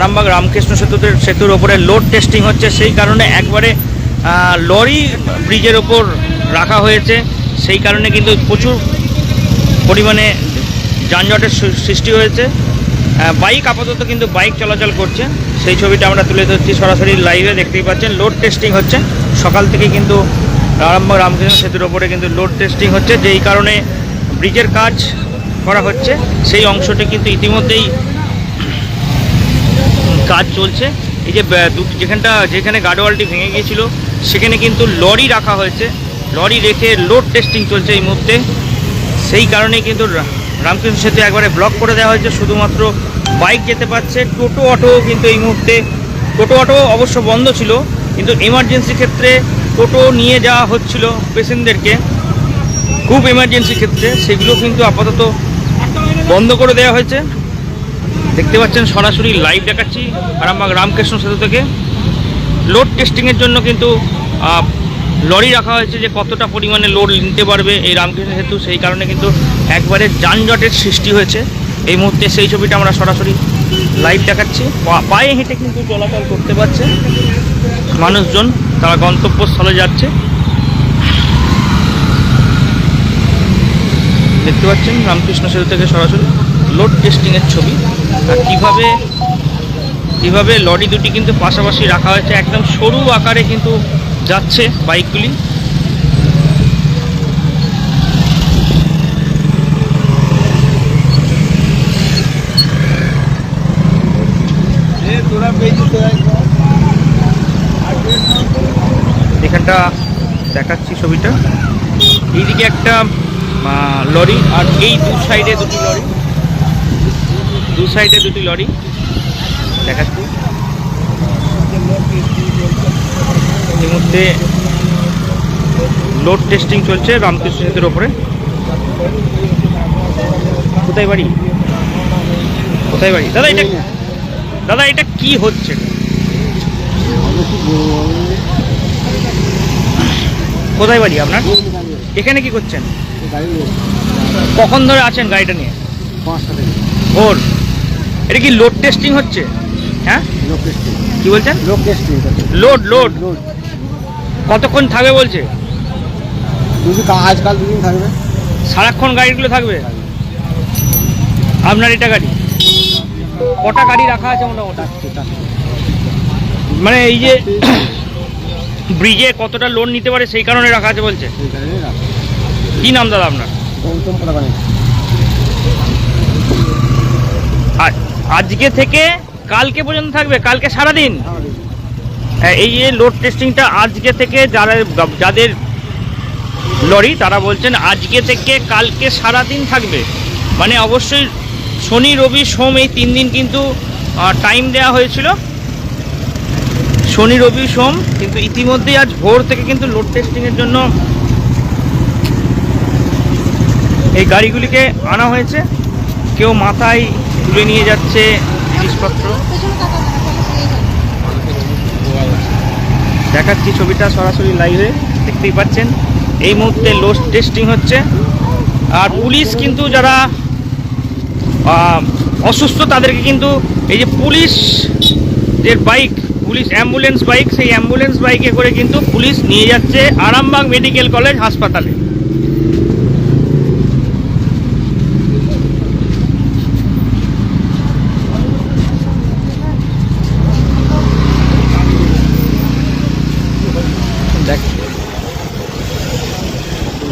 আরামবাগ রামকৃষ্ণ সেতুতে সেতুর ওপরে লোড টেস্টিং হচ্ছে। সেই কারণে একবারে লরি ব্রিজের ওপর রাখা হয়েছে। সেই কারণে কিন্তু প্রচুর পরিমাণে যানজটের সৃষ্টি হয়েছে। বাইক আপাতত কিন্তু বাইক চলাচল করছে। সেই ছবিটা আমরা তুলে ধরছি সরাসরি লাইভে দেখতেই পাচ্ছেন। লোড টেস্টিং হচ্ছে। সকাল থেকে কিন্তু আরামবাগ রামকৃষ্ণ সেতুর ওপরে কিন্তু লোড টেস্টিং হচ্ছে। যেই কারণে ব্রিজের কাজ করা হচ্ছে। সেই অংশটি কিন্তু ইতিমধ্যেই কাজ চলছে। এই যে যেখানটা, যেখানে গার্ডওয়ালটি ভেঙে গিয়েছিল, সেখানে কিন্তু লরি রাখা হয়েছে। লরি রেখে লোড টেস্টিং চলছে এই মুহূর্তে। সেই কারণে কিন্তু রামকৃষ্ণ সেতু একবারে ব্লক করে দেওয়া হয়েছে। শুধুমাত্র বাইক যেতে পারছে। টোটো অটো কিন্তু এই মুহূর্তে, টোটো অটো অবশ্য বন্ধ ছিল, কিন্তু এমার্জেন্সি ক্ষেত্রে টোটো নিয়ে যাওয়া হচ্ছিল পেশেন্টদেরকে। খুব এমার্জেন্সি ক্ষেত্রে। সেগুলো কিন্তু আপাতত বন্ধ করে দেওয়া হয়েছে। দেখতে পাচ্ছেন, সরাসরি লাইভ দেখাচ্ছি আরামবাগ রামকৃষ্ণ সেতু থেকে। লোড টেস্টিংয়ের জন্য কিন্তু লরি রাখা হয়েছে যে কতটা পরিমাণে লোড নিতে পারবে এই রামকৃষ্ণ সেতু, সেই কারণে কিন্তু একবারে যানজটের সৃষ্টি হয়েছে। এই মুহূর্তে সেই ছবিটা আমরা সরাসরি লাইভ দেখাচ্ছি। পায়ে হেঁটে কিন্তু চলাচল করতে পারছে মানুষজন, তারা গন্তব্যস্থলে যাচ্ছে। দেখতে পাচ্ছেন রামকৃষ্ণ সেতু থেকে সরাসরি। লোড টেস্টিংয়ের ছবি। আর কীভাবে কীভাবে লরি দুটি কিন্তু পাশাপাশি রাখা হয়েছে, একদম সরু আকারে কিন্তু যাচ্ছে বাইকগুলি। এখানটা দেখাচ্ছি ছবিটা। এইদিকে একটা লরি, আর এই দু সাইডে দুটি লরি। দু সাইডে দুটি লরি। দেখাচ্ছি। এই মধ্যে লোড টেস্টিং চলছে রামকৃষ্ণ সেতুর ওপরে। কোথায় বাড়ি? কোথায় বাড়ি? দাদা এটা দাদা এটা কি হচ্ছে? কোথায় বাড়ি আপনার? এখানে কি করছেন? কখন ধরে আছেন গাড়িটা নিয়ে? ভোর। এটা কি লোড টেস্টিং হচ্ছে? হ্যাঁ? টেস্টিং কি বলছেন? লোক টেস্টিং লোড লোড লোড কতক্ষণ থাকবে বলছে? দুদিন আজকাল দুদিন থাকবে। সারাক্ষণ গাড়িগুলো থাকবে? আপনার এটা গাড়ি? কটা গাড়ি রাখা আছে মোটামুটি? মানে এই যে ব্রিজে কতটা লোড নিতে পারে সেই কারণে রাখা আছে বলছে। কি নাম দাদা আপনার? গৌতম পড়াবানি আর আজকে থেকে কালকে পর্যন্ত থাকবে? কালকে সারাদিন? হ্যাঁ, এই যে লোড টেস্টিংটা আজকে থেকে যারা যাদের লরি তারা বলছেন আজকে থেকে কালকে সারাদিন থাকবে। মানে অবশ্যই শনি রবি সোম এই তিন দিন কিন্তু টাইম দেওয়া হয়েছিল। শনি রবি সোম কিন্তু ইতিমধ্যেই আজ ভোর থেকে কিন্তু লোড টেস্টিংয়ের জন্য এই গাড়িগুলিকে আনা হয়েছে। কেউ মাথায় তুলে নিয়ে যাচ্ছে জিনিসপত্র। দেখাচ্ছি ছবিটা সরাসরি লাইভে, দেখতেই পাচ্ছেন। এই মুহূর্তে লোড টেস্টিং হচ্ছে। আর পুলিশ কিন্তু যারা অসুস্থ, তাদেরকে কিন্তু এই যে পুলিশ যে বাইক, পুলিশ অ্যাম্বুলেন্স বাইক সেই অ্যাম্বুলেন্স বাইকে করে কিন্তু পুলিশ নিয়ে যাচ্ছে আরামবাগ মেডিকেল কলেজ হাসপাতালে।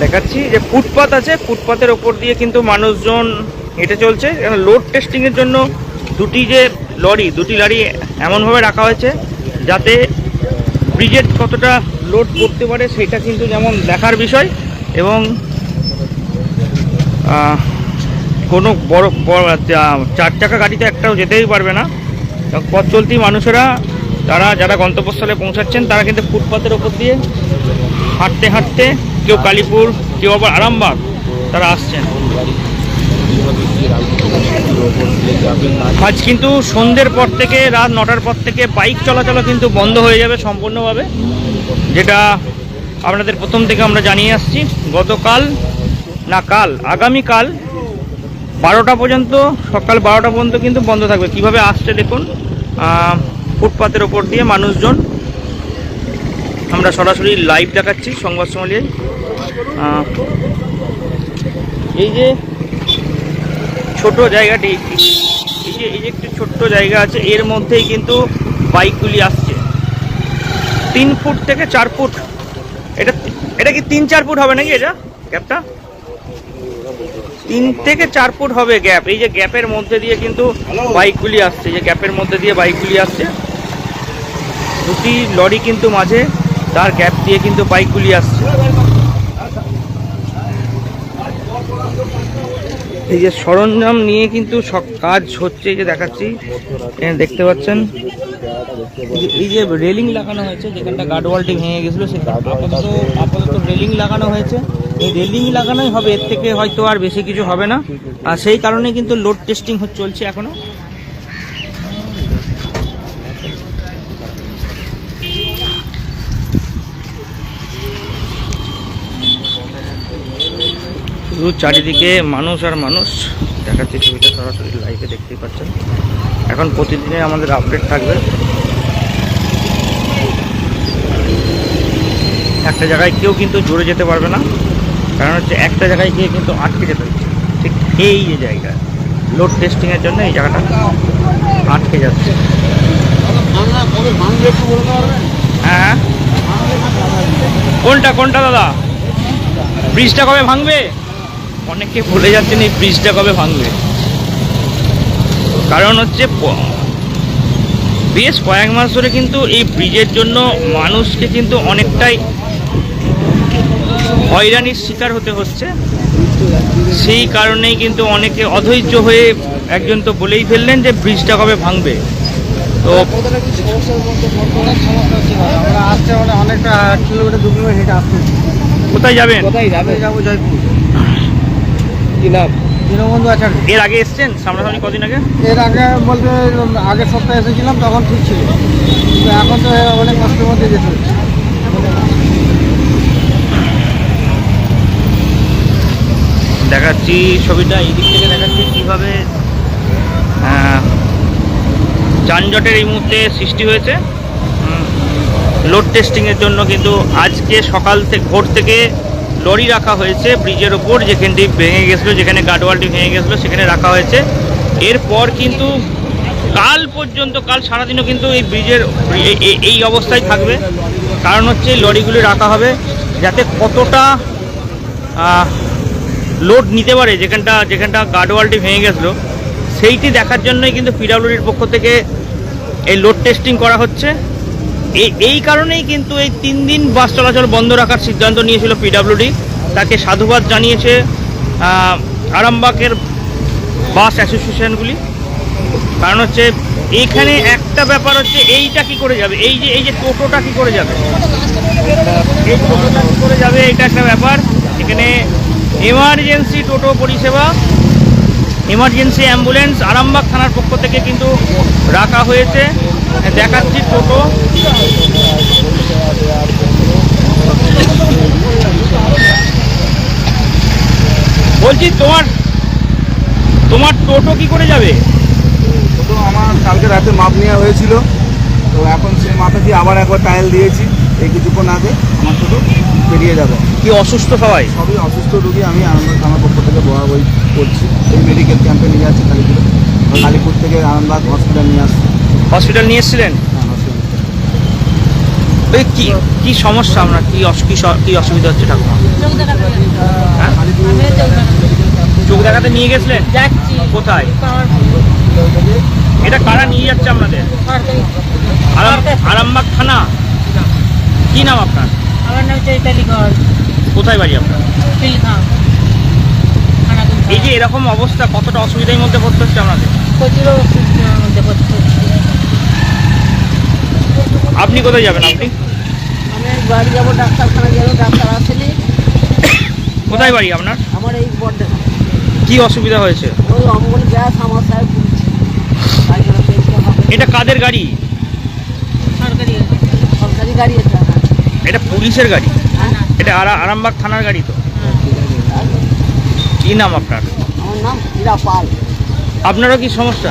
দেখাচ্ছি যে ফুটপাত আছে, ফুটপাতের ওপর দিয়ে কিন্তু মানুষজন হেঁটে চলছে। লোড টেস্টিংয়ের জন্য দুটি যে লরি, দুটি লরি এমনভাবে রাখা হয়েছে যাতে ব্রিজের কতটা লোড করতে পারে সেটা কিন্তু যেমন দেখার বিষয় এবং কোনো বড় চার চাকা গাড়িতে একটাও যেতেই পারবে না। পথ চলতি মানুষেরা, তারা যারা গন্তব্যস্থলে পৌঁছাচ্ছেন, তারা কিন্তু ফুটপাতের ওপর দিয়ে হাঁটতে হাঁটতে কেউ কালীপুর কেউ আবার আরামবাগ তারা আসছেন। আজ কিন্তু সন্ধ্যের পর থেকে রাত নটার পর থেকে বাইক চলাচল কিন্তু বন্ধ হয়ে যাবে সম্পূর্ণভাবে যেটা আপনাদের প্রথম থেকে আমরা জানিয়ে আসছি। গতকাল না কাল আগামীকাল বারোটা পর্যন্ত সকাল বারোটা পর্যন্ত কিন্তু বন্ধ থাকবে। কীভাবে আসছে দেখুন ফুটপাতের ওপর দিয়ে মানুষজন। আমরা সরাসরি লাইভ দেখাচ্ছি সংবাদ সমালিয়ায় আহ, এই যে ছোট জায়গাটি, এই যে এই যে একটি ছোট্ট জায়গা আছে, এর মধ্যেই কিন্তু বাইকগুলি আসছে। তিন ফুট থেকে চার ফুট। এটা এটা কি তিন চার ফুট হবে নাকি এটা গ্যাপটা? তিন থেকে চার ফুট হবে গ্যাপ। এই যে গ্যাপের মধ্যে দিয়ে কিন্তু বাইকগুলি আসছে যে গ্যাপের মধ্যে দিয়ে বাইকগুলি আসছে। দুটি লরি কিন্তু মাঝে, তার গ্যাপ দিয়ে কিন্তু বাইকগুলি আসছে। এই যে সরঞ্জাম নিয়ে কিন্তু সব কাজ হচ্ছে, এই যে দেখাচ্ছি। দেখতে পাচ্ছেন। এই যে- রেলিং লাগানো হয়েছে, যেখানটা গার্ডওয়ালটি ভেঙে গেছিল সে আপাতত আপাতত রেলিং লাগানো হয়েছে। এই রেলিং লাগানোই হবে, এর থেকে হয়তো আর বেশি কিছু হবে না। আর সেই কারণে কিন্তু লোড টেস্টিং চলছে এখনও। শুধু চারিদিকে মানুষ আর মানুষ। দেখাচ্ছে ছবিটা সরাসরি লাইভে দেখতেই পাচ্ছেন। এখন প্রতিদিনের আমাদের আপডেট থাকবে। একটা জায়গায় কেউ কিন্তু জুড়ে যেতে পারবে না। কারণ হচ্ছে একটা জায়গায় গিয়ে কিন্তু আটকে যেতে হচ্ছে। ঠিক এই যে জায়গা লোড টেস্টিংয়ের জন্য এই জায়গাটা আটকে যাচ্ছে। পারবেন হ্যাঁ। কোনটা কোনটা দাদা? ব্রিজটা কবে ভাঙবে? অনেকে ভুলে যাচ্ছেন এই ব্রিজটা কবে ভাঙবে। কারণ হচ্ছে বেশ কয়েক মাস ধরে কিন্তু এই ব্রিজের জন্য মানুষকে কিন্তু অনেকটাই হয়রানির শিকার হতে হচ্ছে। সেই কারণেই কিন্তু অনেকে অধৈর্য হয়ে একজন তো বলেই ফেললেন যে ব্রিজটা কবে ভাঙবে। তো কোথায় যাবেন? কোথায় যাবে যাব? জয়পুর। কি দীনবন্ধু আছে এর আগে এসছেন? সামনাসামনি কদিন আগে? এর আগে বলতে আগের সপ্তাহে এসেছিলাম তখন ঠিক ছিল। কিন্তু এখন তো অনেক কষ্টের মধ্যে যেতে হচ্ছে দেখাচ্ছি ছবিটা এই দিক থেকে দেখাচ্ছি কীভাবে যানজটের এই মুহূর্তে সৃষ্টি হয়েছে। লোড টেস্টিংয়ের জন্য কিন্তু আজকে সকাল থেকে ভোর থেকে লরি রাখা হয়েছে ব্রিজের ওপর যেখানটি ভেঙে গেছিল, যেখানে গার্ডওয়ালটি ভেঙে গেছিল, সেখানে রাখা হয়েছে। এরপর কিন্তু কাল পর্যন্ত, কাল সারাদিনও কিন্তু এই ব্রিজের এই- অবস্থায় থাকবে। কারণ হচ্ছে লরিগুলি রাখা হবে যাতে কতটা লোড নিতে পারে যেখানটা যেখানটা গার্ডওয়ালটি ভেঙে গেছিল। সেইটি দেখার জন্যই কিন্তু পিডাব্লিউডির পক্ষ থেকে এই লোড টেস্টিং করা হচ্ছে। এই কারণেই কিন্তু এই তিন দিন বাস চলাচল বন্ধ রাখার সিদ্ধান্ত নিয়েছিল পিডাব্লিউডি তাকে সাধুবাদ জানিয়েছে আরামবাগের বাস অ্যাসোসিয়েশনগুলি। কারণ হচ্ছে এইখানে একটা ব্যাপার হচ্ছে, এইটা কি করে যাবে? এই যে এই যে টোটোটা কি করে যাবে? এই টোটোটা কি করে যাবে? এটা একটা ব্যাপার। এখানে এমার্জেন্সি টোটো পরিষেবা এমার্জেন্সি অ্যাম্বুলেন্স আরামবাগ থানার পক্ষ থেকে কিন্তু রাখা হয়েছে। দেখাচ্ছি টোটো। বলছি, তোমার তোমার টোটো কি করে যাবে? তো আমার কালকে রাতে মাপ নেওয়া হয়েছিল। তো এখন সেই মাপে দিয়ে আবার একবার টাইল দিয়েছি। এই কিছুক্ষণ আগে আমার ছোটো বেরিয়ে যাবে। কি অসুস্থ সবাই? সবই অসুস্থ রুগী আমি আনন্দ থানার পক্ষ থেকে বয়া বই করছি এই মেডিকেল ক্যাম্পে নিয়ে যাচ্ছি কালীপুরে। কালীপুর থেকে আরামবাগ হসপিটাল নিয়ে আসছি। হসপিটাল নিয়ে এসেছিলেন? হ্যাঁ হসপিটাল ওই কি কি সমস্যা আপনার? কি অস- কি অসুবিধা হচ্ছে ঠাকুমা? চোখ দেখাতে হ্যাঁ? চোখ দেখাতে নিয়ে গেছিলেন? যাচ্ছি। কোথায়? এটা কারা নিয়ে যাচ্ছে আপনাদের? আরামবাগ থানা? কি নাম আপনার? আমার নাম চৈতালি কর। কোথায় বাড়ি আপনার? পিলখাম এই যে এরকম অবস্থা কতটা অসুবিধার মধ্যে পড়তে হচ্ছে আপনাদের? প্রচুর অসুবিধার মধ্যে পড়তে হচ্ছে। আপনি কোথায় যাবেন আপনি? আমি বাড়ি যাব ডাক্তারখানা যাব ডাক্তার আসেনি। কোথায় বাড়ি আপনার? আমার এই বড্ডে কি অসুবিধা হয়েছে? ওই অম্বল গ্যাস আমার সাহেব এটা কাদের গাড়ি? সরকারি সরকারি গাড়ি এটা এটা পুলিশের গাড়ি। এটা আরা- আরামবাগ থানার গাড়ি তো। কি নাম আপনার? আমার নাম হীরা পাল। আপনারও কি সমস্যা?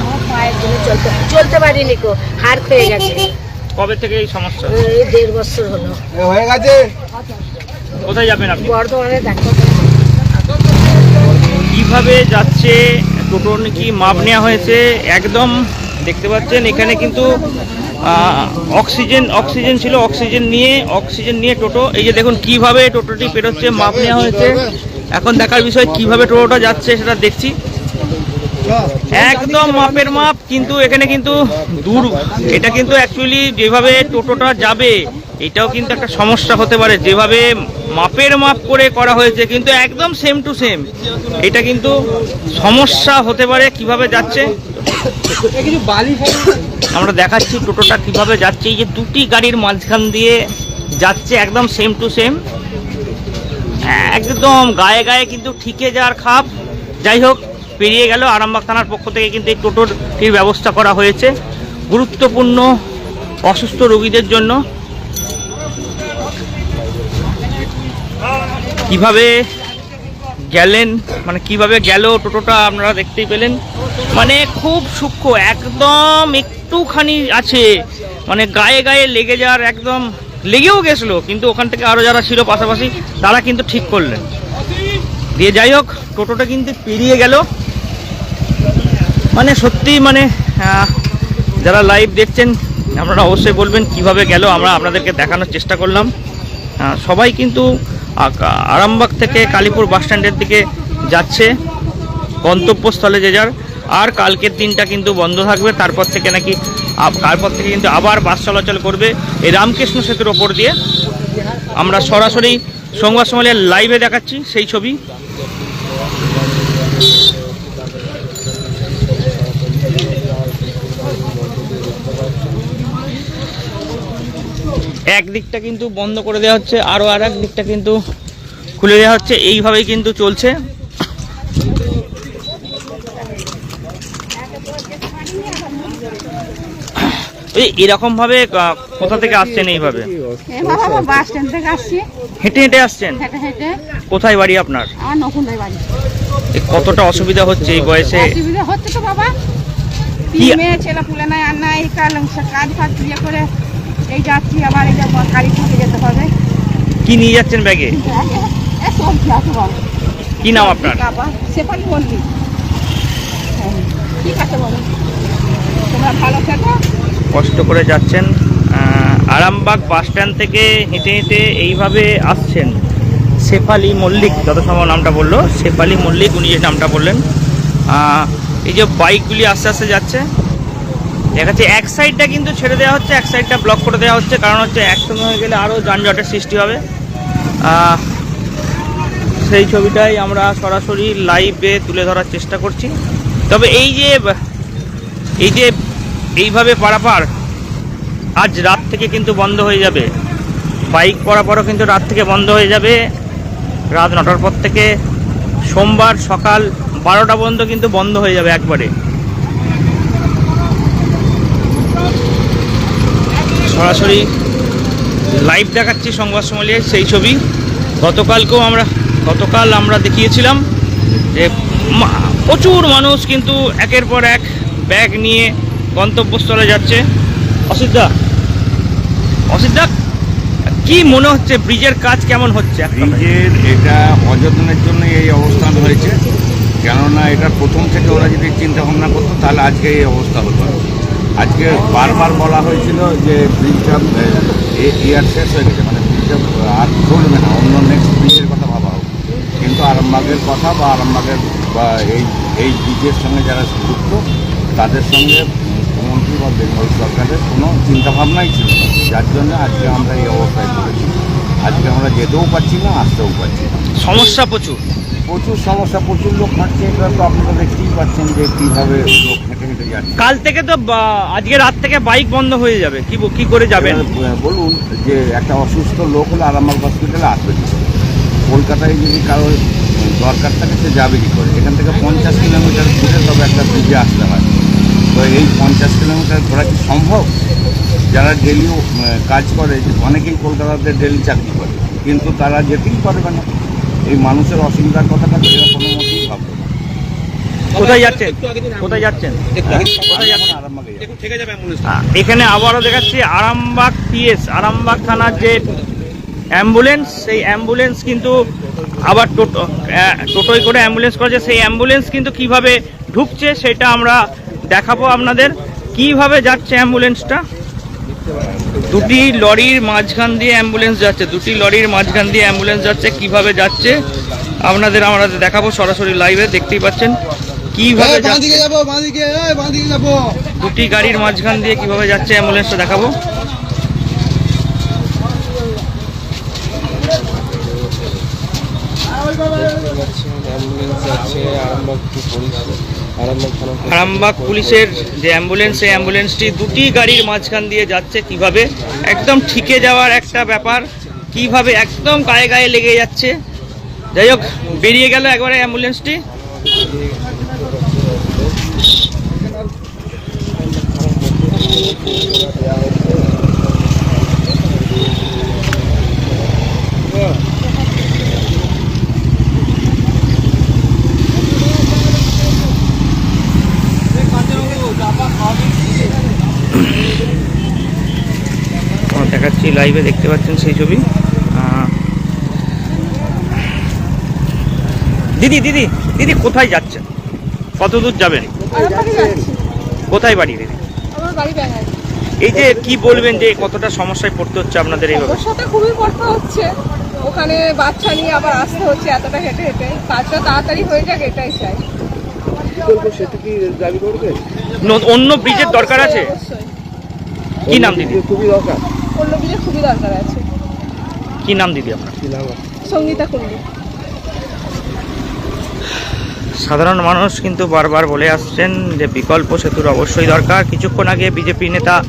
চলতে চলতে পারিনি কো হাড় খেয়ে গেছে। কবে থেকে এই সমস্যা? এই দেড় বছর হলো। হয়ে গেছে? কোথায় যাবেন আপনি? বর্ধমানে কীভাবে যাচ্ছে? টোটো নাকি মাপ নেওয়া হয়েছে? একদম দেখতে পাচ্ছেন এখানে কিন্তু অক্সিজেন অক্সিজেন ছিল, অক্সিজেন নিয়ে অক্সিজেন নিয়ে টোটো। এই যে দেখুন, কীভাবে টোটোটি পেরোচ্ছে, মাপ নেওয়া হয়েছে। এখন দেখার বিষয়, কীভাবে টোটোটা যাচ্ছে সেটা দেখছি। একদম মাপের মাপ, কিন্তু এখানে কিন্তু দূর। এটা কিন্তু অ্যাকচুয়ালি যেভাবে টোটোটা যাবে, এটাও কিন্তু একটা সমস্যা হতে পারে। যেভাবে মাপের মাপ করে করা হয়েছে, কিন্তু একদম সেম টু সেম এটা কিন্তু সমস্যা হতে পারে, কীভাবে যাচ্ছে। আমরা দেখাচ্ছি টোটোটা কীভাবে যাচ্ছে। এই যে দুটি গাড়ির মাঝখান দিয়ে যাচ্ছে একদম সেম টু সেম একদম গায়ে গায়ে কিন্তু ঠিকে যাওয়ার খাপ। যাই হোক, পেরিয়ে গেল। আরামবাগ থানার পক্ষ থেকে কিন্তু এই টোটোটির ব্যবস্থা করা হয়েছে। গুরুত্বপূর্ণ অসুস্থ রোগীদের জন্য। কীভাবে গেলেন মানে কীভাবে গেল টোটোটা আপনারা দেখতেই পেলেন। মানে খুব সূক্ষ্ম, একদম একটুখানি আছে। মানে গায়ে গায়ে লেগে যাওয়ার একদম, লেগেও গেছিল, কিন্তু ওখান থেকে আরও যারা ছিল পাশাপাশি, তারা কিন্তু ঠিক করলেন। দিয়ে যাই হোক, টোটোটা কিন্তু পেরিয়ে গেল। মানে সত্যি মানে যারা লাইভ দেখছেন, আপনারা অবশ্যই বলবেন কীভাবে গেল, আমরা আপনাদেরকে দেখানোর চেষ্টা করলাম। সবাই কিন্তু আরামবাগ থেকে কালীপুর বাস স্ট্যান্ডের দিকে যাচ্ছে, গন্তব্যস্থলে যে যার। আর কালকের দিনটা কিন্তু বন্ধ থাকবে, তারপর থেকে নাকি তারপর থেকে কিন্তু আবার বাস চলাচল করবে এই রামকৃষ্ণ সেতুর ওপর দিয়ে। আমরা সরাসরি সংবাদ সম্মেলনের লাইভে দেখাচ্ছি সেই ছবি। এক দিকটা কিন্তু বন্ধ করে দেওয়া হচ্ছে আরও আর এক দিকটা কিন্তু খুলে দেওয়া হচ্ছে। এইভাবেই কিন্তু চলছে। এই এরকম ভাবে কোথা থেকে আসছেন এইভাবে? বাস স্ট্যান্ড থেকে আসছি। হেঁটে হেঁটে আসছেন? হেঁটে হেঁটে। কোথায় বাড়ি আপনার? আমার বাড়ি। কতটা অসুবিধা হচ্ছে এই বয়সে? অসুবিধা হচ্ছে তো বাবা। মেয়ে ছেলে পুলে নাই আর নাই কাল কাজ ফাজ ইয়ে করে এই যাচ্ছি আবার এই যেতে হবে। কি নিয়ে যাচ্ছেন ব্যাগে? সবজি আছে বল কি নাম আপনার? বাবা সেপালি বললি। হ্যাঁ, ঠিক আছে তোমরা ভালো থেকো। কষ্ট করে যাচ্ছেন আরামবাগ বাস স্ট্যান্ড থেকে হেঁটে হেঁটে এইভাবে আসছেন? শেফালি মল্লিক, যত সময় নামটা বলল, শেফালি মল্লিক, উনি যে নামটা বললেন। এই যে বাইকগুলি আস্তে আস্তে যাচ্ছে, দেখা যাচ্ছে এক সাইডটা কিন্তু ছেড়ে দেওয়া হচ্ছে, এক সাইডটা ব্লক করে দেওয়া হচ্ছে, কারণ হচ্ছে একসঙ্গে হয়ে গেলে আরও যানজটের সৃষ্টি হবে। সেই ছবিটাই আমরা সরাসরি লাইভে তুলে ধরার চেষ্টা করছি। তবে এই যে এই যে এইভাবে পারাপার আজ রাত থেকে কিন্তু বন্ধ হয়ে যাবে। বাইক পারাপারও কিন্তু রাত থেকে বন্ধ হয়ে যাবে। রাত নটার পর থেকে সোমবার সকাল বারোটা পর্যন্ত কিন্তু বন্ধ হয়ে যাবে একবারে। সরাসরি লাইভ দেখাচ্ছি সংবাদ সম্মেলনে সেই ছবি। গতকালকেও আমরা, গতকাল আমরা দেখিয়েছিলাম যে প্রচুর মানুষ কিন্তু একের পর এক ব্যাগ নিয়ে গন্তব্যস্থলে যাচ্ছে। অসিদ্ধা অসিদ্ধা কি মনে হচ্ছে ব্রিজের কাজ কেমন হচ্ছে ব্রিজের এটা অযত্নের জন্য এই অবস্থান হয়েছে। কেননা এটা প্রথম থেকে ওরা যদি চিন্তা ভাবনা করতো, তাহলে আজকে এই অবস্থা হতো। আজকে বারবার বলা হয়েছিল যে ব্রিজটা ইয়ার শেষ হয়ে গেছে মানে ব্রিজটা আর চলবে না, অন্য নেক্সট ব্রিজের কথা ভাবা হোক। কিন্তু আরামবাগের কথা বা আরামবাগের বা এই এই ব্রিজের সঙ্গে যারা যুক্ত, তাদের সঙ্গে বা বেঙ্গল সরকারের কোনো চিন্তাভাবনাই ছিল না। যার জন্য আজকে আমরা এই অবস্থায় পড়েছি। আজকে আমরা যেতেও পারছি না আসতেও পারছি না। সমস্যা প্রচুর। প্রচুর সমস্যা প্রচুর লোক হাঁটছে। এটা তো আপনারা দেখতেই পাচ্ছেন যে কীভাবে লোক হেঁটে হেঁটে যাচ্ছে। কাল থেকে তো আজকে রাত থেকে বাইক বন্ধ হয়ে যাবে। কি কি করে যাবেন? আহ, বলুন যে একটা অসুস্থ লোক হলে আরামবাগ হসপিটালে আসবে? কলকাতায় যদি কারোর দরকার থাকে সে যাবে কি করে? এখান থেকে পঞ্চাশ কিলোমিটার দূরে তবে একটা ব্রিজে আসতে হয়। তো এই পঞ্চাশ কিলোমিটার ঘোরা কি সম্ভব? যারা ডেলি কাজ করে অনেকেই কলকাতাতে ডেলি চাকরি করে কিন্তু তারা যেতেই পারবে না। এই মানুষের অসুবিধার কথাটা কোনো মতেই ভাববে না। কোথায় যাচ্ছেন? কোথায় যাচ্ছেন? কোথায় যাচ্ছেন। আহ, এখানে আবারও দেখাচ্ছি আরামবাগ পিএস আরামবাগ থানার যে অ্যাম্বুলেন্স সেই অ্যাম্বুলেন্স কিন্তু আবার টোটো টোটোয় করে অ্যাম্বুলেন্স করেছে। সেই অ্যাম্বুলেন্স কিন্তু কীভাবে ঢুকছে সেটা আমরা দেখাবো আপনাদের কীভাবে যাচ্ছে অ্যাম্বুলেন্সটা। দুটি লরির মাঝখান দিয়ে অ্যাম্বুলেন্স যাচ্ছে দুটি লরির মাঝখান দিয়ে অ্যাম্বুলেন্স যাচ্ছে কীভাবে যাচ্ছে আপনাদের আমরা দেখাবো সরাসরি লাইভে দেখতেই পাচ্ছেন। কীভাবে যাচ্ছে? দুটি গাড়ির মাঝখান দিয়ে কীভাবে যাচ্ছে অ্যাম্বুলেন্সটা দেখাবো। আরামবাগ পুলিশের যে অ্যাম্বুলেন্স সেই অ্যাম্বুলেন্সটি দুটি গাড়ির মাঝখান দিয়ে যাচ্ছে কীভাবে? একদম ঠিকে যাওয়ার একটা ব্যাপার। কীভাবে একদম গায়ে গায়ে লেগে যাচ্ছে? যাই হোক বেরিয়ে গেল একবারে অ্যাম্বুলেন্সটি আমরা দেখাচ্ছি লাইভে দেখতে পাচ্ছেন সেই ছবি। দিদি দিদি দিদি কোথায় যাচ্ছেন? কত দূর যাবেন? কোথায় বাড়ি দিদি? আমার বাড়ি ব্যাঙ্গাই এই যে কি বলবেন যে কতটা সমস্যায় পড়তে হচ্ছে আপনাদের এইভাবে? সমস্যাটা খুবই কষ্ট হচ্ছে। ওখানে বাচ্চা নিয়ে আবার আসতে হচ্ছে এতটা হেঁটে হেঁটে। কাজটা তাড়াতাড়ি হয়ে যাক এটাই চাই। সেটা কি দাবি করবে? অন্য ব্রিজের দরকার আছে? কি নাম দিদি? খুবই দরকার। অন্য খুবই দরকার আছে। কি নাম দিদি আপনার? সঙ্গীতা কুণ্ডু। সাধারণ মানুষ কিন্তু বারবার বলে আসছেন যে বিকল্প সেতুর অবশ্যই দরকার। কিছুক্ষণ আগে বিজেপি নেতা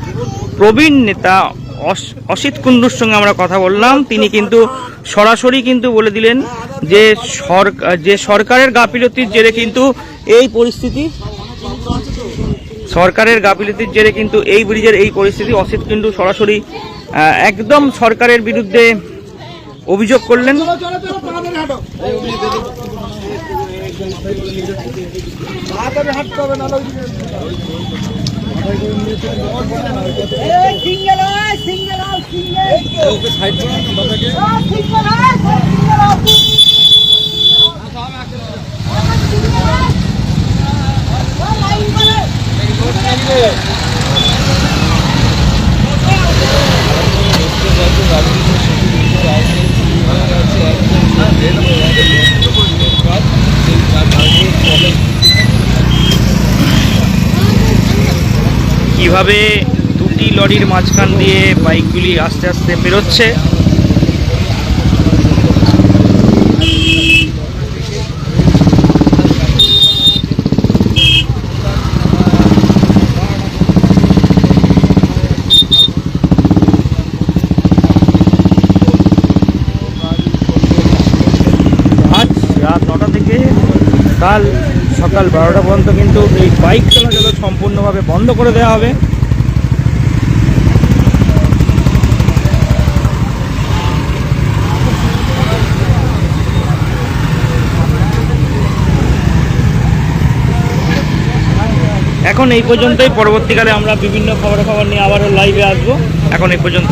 প্রবীণ নেতা অস- অসিত কুণ্ডুর সঙ্গে আমরা কথা বললাম। তিনি কিন্তু সরাসরি কিন্তু বলে দিলেন যে সরকার যে সরকারের গাফিলতির জেরে কিন্তু এই পরিস্থিতি সরকারের গাফিলতির জেরে কিন্তু এই ব্রিজের এই পরিস্থিতি। অসিত কুণ্ডু সরাসরি একদম সরকারের বিরুদ্ধে অভিযোগ করলেন হাঁটতে হবে না কীভাবে দুটি লরির মাঝখান দিয়ে বাইকগুলি আস্তে আস্তে বেরোচ্ছে আজ রাত নটা থেকে কাল সকাল বারোটা পর্যন্ত কিন্তু এই বাইক চলাচল সম্পূর্ণভাবে বন্ধ করে দেওয়া হবে। এখন এই পর্যন্তই। পরবর্তীকালে আমরা বিভিন্ন খবর খবর নিয়ে আবারও লাইভে আসব। এখন এই পর্যন্ত।